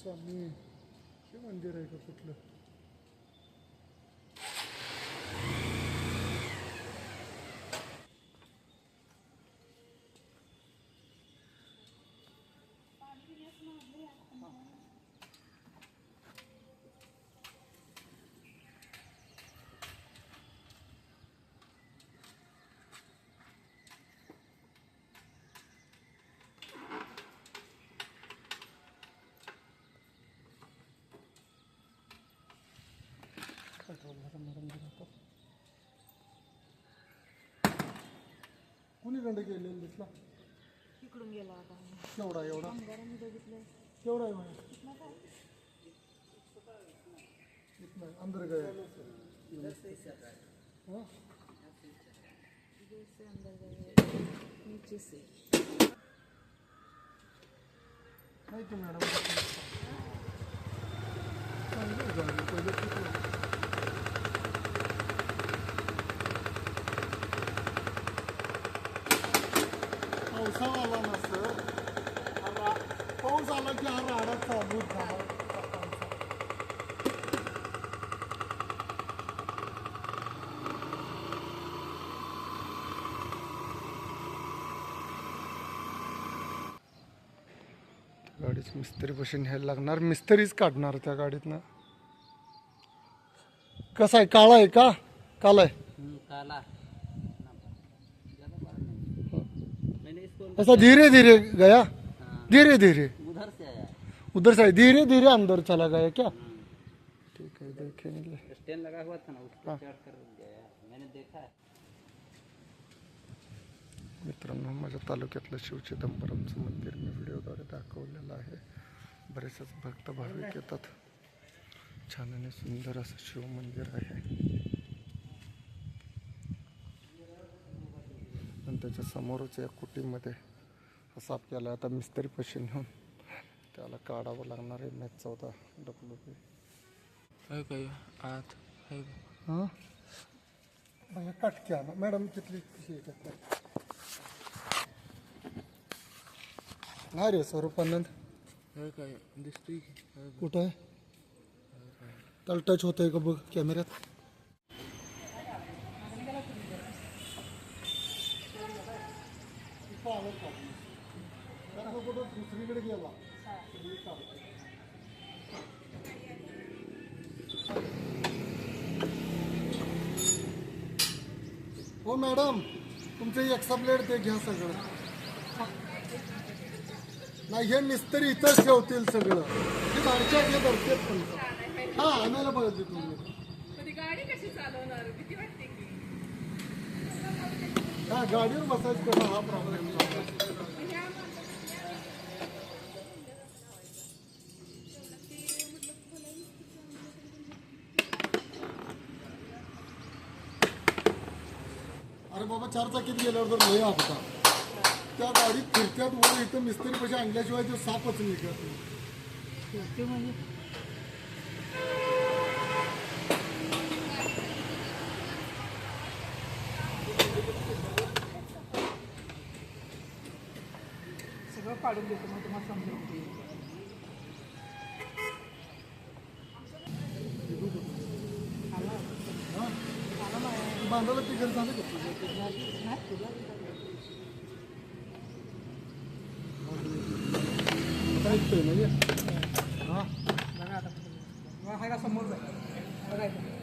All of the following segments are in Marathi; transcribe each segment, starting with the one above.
स्वामी. हे मंदिर आहे का कुठलं? काय ठेवलं मॅडम आता कुणी दंड केलेला दिसला इकडून गेला आता केवढा एवढा कामगारांनी बघितलं केवढा आहे म्हणे इतना है, अंदर गए हाँ? जैसे अंदर गए नीचे से नाही की मॅडम चांगलं आहे गाडी पहिले पावसाळा आला ना सर हा पाऊस आला की हा राडा चालू झाला गाडीच न्यायला लागणार. मिस्त्रीच काढणार त्या गाडीतनं. कसा आहे? काळा आहे का? काला आहे? काला मैंने इसको ऐसा धीरे धीरे गया. धीरे धीरे. उधर से आया. उधर से धीरे धीरे अंदर चला गया क्या? ठीक है देखेंगे. स्टैंड लगा हुआ था ना उस पर। चढ़ कर गया मैंने देखा है. मित्रांनो माझ्या तालुक्यातलं शिवचिदंबरमचं मंदिर मी व्हिडिओद्वारे दाखवलेलं आहे. बरेचसे भक्त भाविक येतात. छान आणि सुंदर असं शिव मंदिर आहे. त्याच्या समोरच या कुटीमध्ये असा आपल्याला आता मिस्त्री पशी नेऊन त्याला काढावं लागणार आहे. मॅच चौदा डब्ल्यू बी. आहे काय आत हां? क्या ना? मॅडम कितली कशी आहे का नाही रे स्वरूपानंद. आहे काय दिसतोय. कुठं आहे? त्याला टच होतंय का बघ कॅमेऱ्यात दुसरीकडे गेला. हो. मॅडम तुमचं एक्सा प्लेट ते घ्या सगळं. नाही हे मिस्त्री इथंच ठेवतील सगळं. हे बारच्या घे धरतेच पण. हा आणायला पाहिजे तुम्ही गाडी कशी चालवणार? भीती वाटते हा गाडीवर बसायचं कसा? हा प्रॉब्लेम अरे बाबा चार चाकीत गेल्यावर तर लय आपता त्या गाडीत फिरत्यात वर इथं मिस्त्री पैसे आणल्याशिवाय ते सापच निघत म्हणजे नाही ते म्हणजे सगळं काढून देतो मग तुम्हाला समजेल बांधायला तिकीट झालं का तुझं? आता ऐकतोय ना हे? बघा आता समोर जाय बघायचं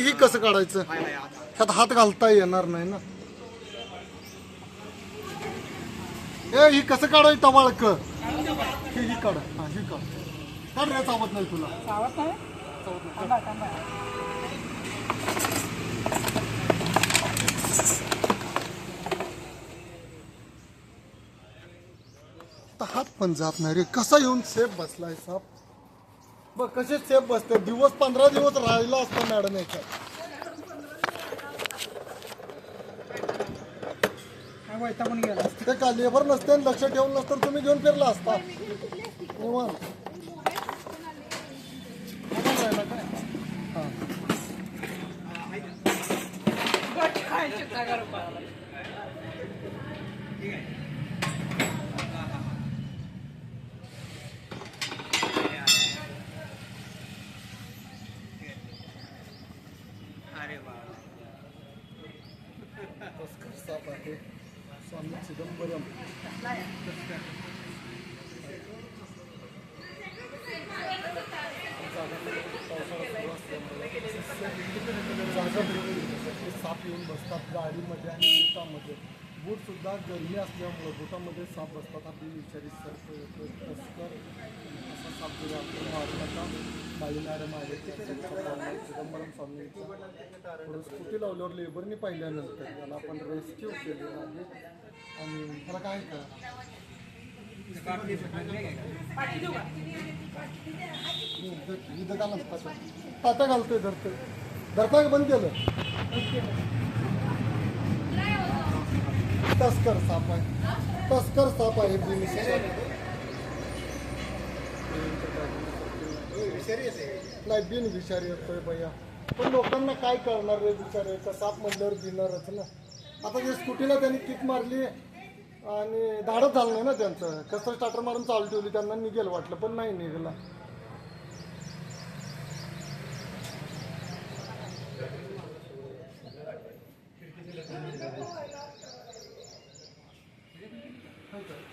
हे ही कसं काढायचं? त्यात हात घालता येणार नाही ना. ए ही कसं काढायचं टवाळक ही ही काढ. हा ही काढ. काढ रे चावत नाही तुला. नाही? आता हात पण जात नाही रे. कसा येऊन सेफ बसलाय साप? बघ कसे सेफ बसते. दिवस पंधरा दिवस राहिला असतो मॅडम याच्यात. ते का लेबर नसते आणि लक्ष ठेवून नसतं तुम्ही घेऊन फिरला असता. हो हां तस्कर साप आहे. स्वामी चिदंबरम. जागा साप येऊन बसतात गाडीमध्ये आणि बुटामध्ये बूटसुद्धा गरमी असल्यामुळं बुटामध्ये साप बसतात आपली विचारी सर तस्कर. असा साप जरी आपण मारू नका बाई मॅडम आहे चिदंबरम स्वामींचा. थोडं स्कूटी लावल्यावर लेबरने पाहिल्यानंतर त्याला आपण रेस्क्यू केलेला आहे. आणि त्याला काय करा? इथं घाला तात्या तात्या घालतोय धरतोय. धरता बंद केलं? तस्कर साप आहे. तस्कर साप आहे नाही बिन विषारी येतोय भैया. पण लोकांना काय करणार रे विचार साप म्हणल्यावर भिणारच ना. आता जे स्कूटीला त्यांनी किक मारली आणि धाडत झालं नाही ना त्यांचं. कसं स्टार्टर मारून चालू ठेवली त्यांना निघेल वाटलं पण नाही निघाला.